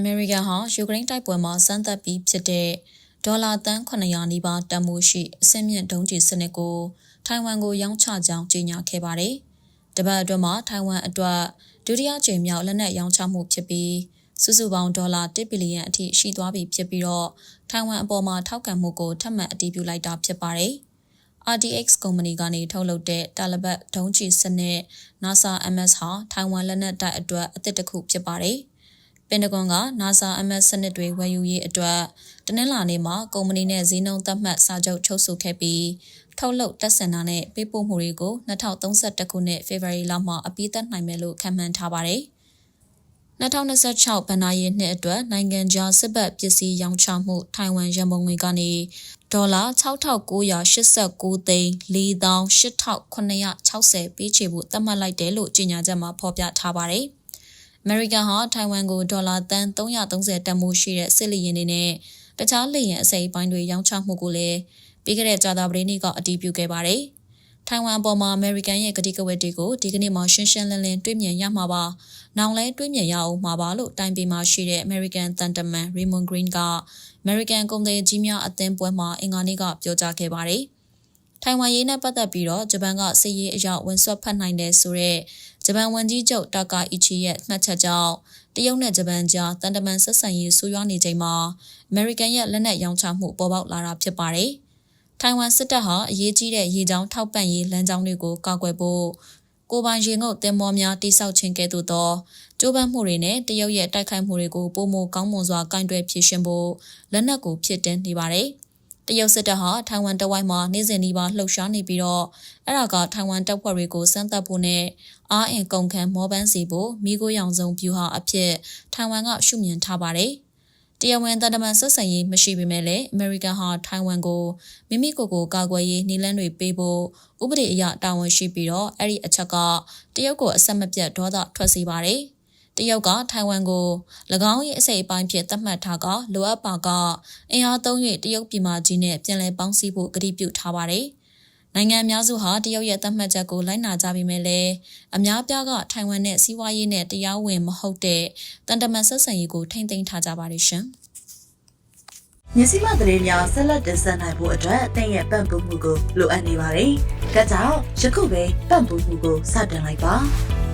အမေရိကန်ဟာယူကရိန်းတိုက်ပွဲမှာစမ်းသပ်ပြီးဖြစ်တဲ့ဒေါ်လာတန်း900နီးပါးတန်ဖိုးရှိအဆင့်မြင့်ဒုံးကျည်စနစ်ကိုထိုင်ဝမ်ကိုရောင်းချကြောင်းကြေညာခဲ့ပါတယ်။တပတ်အတွင်းမှာထိုင်ဝမ်အတွက်ဒုတိယကြိမ်မြောက်လက်နက်ရောင်းချမှုဖြစ်ပြီးစုစုပေါင်းဒေါ်လာ1ဘီလီယံအထိရှိသွားပြီဖြစ်ပြီးတော့ထိုင်ဝမ်အပေါ်မှာထောက်ခံမှုကိုထပ်မံအတည်ပြုလိုက်တာဖြစ်ပါတယ်။ RDX ကုမ္ပဏီကနေထုတ်လုပ်တဲ့တာလဘတ်ဒုံးကျည်စနစ် NASA MS ဟာထိုင်ဝမ်လက်နက်တပ်အတွက်အသစ်တစ်ခုဖြစ်ပါတယ်။ ပင်တဂွန်က NASA MS စနစ်တွေဝယ်ယူရေးအတွက်တနင်္လာနေ့မှာကုမ္ပဏီနဲ့ဈေးနှုန်းသတ်မှတ်စာချုပ်ချုပ်ဆိုခဲ့ပြီးထုတ်လုပ်တပ်ဆင်တာနဲ့ပေးပို့မှုတွေကို2031ခုနှစ်ဖေဖော်ဝါရီလမှာအပြီးသတ်နိုင်မယ်လို့ခန့်မှန်းထားပါတယ်။2026ဘဏ္ဍာရေးနှစ်အတွက်နိုင်ငံခြားစစ်ဘက်ပစ္စည်းရောင်းချမှုထိုင်ဝမ်ရန်ပုံငွေကနေဒေါ်လာ6989သိန်း48,960ပေးချေဖို့သတ်မှတ်လိုက်တယ်လို့ကြေညာချက်မှာဖော်ပြထားပါတယ်။ American ဟာထိုင်ဝမ်ကိုဒေါ်လာတန်330တန်ဖိုးရှိတဲ့စစ်လီရင်တွေနဲ့တခြားလေယာဉ်အစိပ်ပိုင်းတွေရောင်းချမှုကိုလည်းပြီးခဲ့တဲ့ကြာသပတေးနေ့ကအတည်ပြုခဲ့ပါတယ်။ထိုင်ဝမ်ပေါ်မှာအမေရိကန်ရဲ့ကတိကဝတ်တွေကိုဒီကနေ့မှရှင်းရှင်းလင်းလင်းတွေ့မြင်ရမှာပါ။နောင်လဲတွေ့မြင်ရအောင်မှာပါလို့တိုင်ပင်မှာရှိတဲ့ American တန်တမန် Raymond Green က American ကုန်သည်ကြီးများအသင်းပွဲမှာအင်္ဂါနေ့ကပြောကြားခဲ့ပါတယ်။ ထိုင်ဝမ်ရေးနဲ့ပတ်သက်ပြီးတော့ဂျပန်ကစစ်ရေးအရောက်ဝန်ဆွတ်ဖတ်နိုင်တယ်ဆိုတော့ဂျပန်ဝန်ကြီးချုပ်တာကာအီချီရဲ့မှတ်ချက်ကြောင့်တရုတ်နဲ့ဂျပန်ကြားတန်တမန်ဆက်ဆံရေးဆူရွှားနေချိန်မှာအမေရိကန်ရဲ့လက်နက်ရောင်းချမှုပေါ်ပေါက်လာတာဖြစ်ပါတယ်။ထိုင်ဝမ်စစ်တပ်ဟာအရေးကြီးတဲ့ရေကြောင်းထောက်ပံ့ရေးလမ်းကြောင်းတွေကိုကာကွယ်ဖို့ကိုပိုင်ရေငုပ်တင်မောများတိစောက်ခြင်းကဲ့သို့သောကျိုးပန်းမှုတွေနဲ့တရုတ်ရဲ့တိုက်ခိုက်မှုတွေကိုပုံမကောင်းမွန်စွာကင်တွယ်ဖြေရှင်းဖို့လက်နက်ကိုဖြစ်တင်နေပါတယ်။ တရုတ်စစ်တပ်ဟာထိုင်ဝမ်တဝိုင်းမှာနေ့စဉ်ဒီပါလှုပ်ရှားနေပြီးတော့အဲ့ဒါကထိုင်ဝမ်တပ်ဖွဲ့တွေကိုစမ်းသပ်ဖို့နဲ့အားအင်ကုန်ခံမောပန်းစီဖို့မိခိုးရောင်စုံဗျူဟာအဖြစ်ထိုင်ဝမ်ကရှုမြင်ထားပါတယ်။တရားဝင်တန်တမန်ဆက်ဆံရေးမရှိပေမဲ့လည်းအမေရိကန်ဟာထိုင်ဝမ်ကိုမိမိကိုယ်ကိုကာကွယ်ရေးနည်းလမ်းတွေပေးဖို့ဥပဒေအရတာဝန်ရှိပြီးတော့အဲ့ဒီအချက်ကတရုတ်ကိုအဆက်မပြတ်ဒေါသထွက်စေပါတယ်။ တရုတ်ကထိုင်ဝမ်ကို၎င်းရဲ့အစိပ်အပိုင်းဖြစ်သတ်မှတ်ထားကလိုအပ်ပါကအင်အားသုံး၍တရုတ်ပြည်မကြီးနဲ့ပြန်လည်ပေါင်းစည်းဖို့ကတိပြုထားပါတယ်။နိုင်ငံများစုဟာတရုတ်ရဲ့သတ်မှတ်ချက်ကိုလိုက်နာကြပေမဲ့လည်းအများပြားကထိုင်ဝမ်နဲ့စီးပွားရေးနဲ့တရားဝင်မဟုတ်တဲ့တန်တမန်ဆက်ဆံရေးကိုထိမ့်သိမ်းထားကြပါတယ်ရှင်။မြစီမသတင်းများဆက်လက်တင်ဆက်နိုင်ဖို့အတွက်တင့်ရဲ့ပံ့ပိုးမှုကိုလိုအပ်နေပါတယ်။ဒါကြောင့်ယခုပဲပံ့ပိုးမှုကိုစတင်လိုက်ပါ။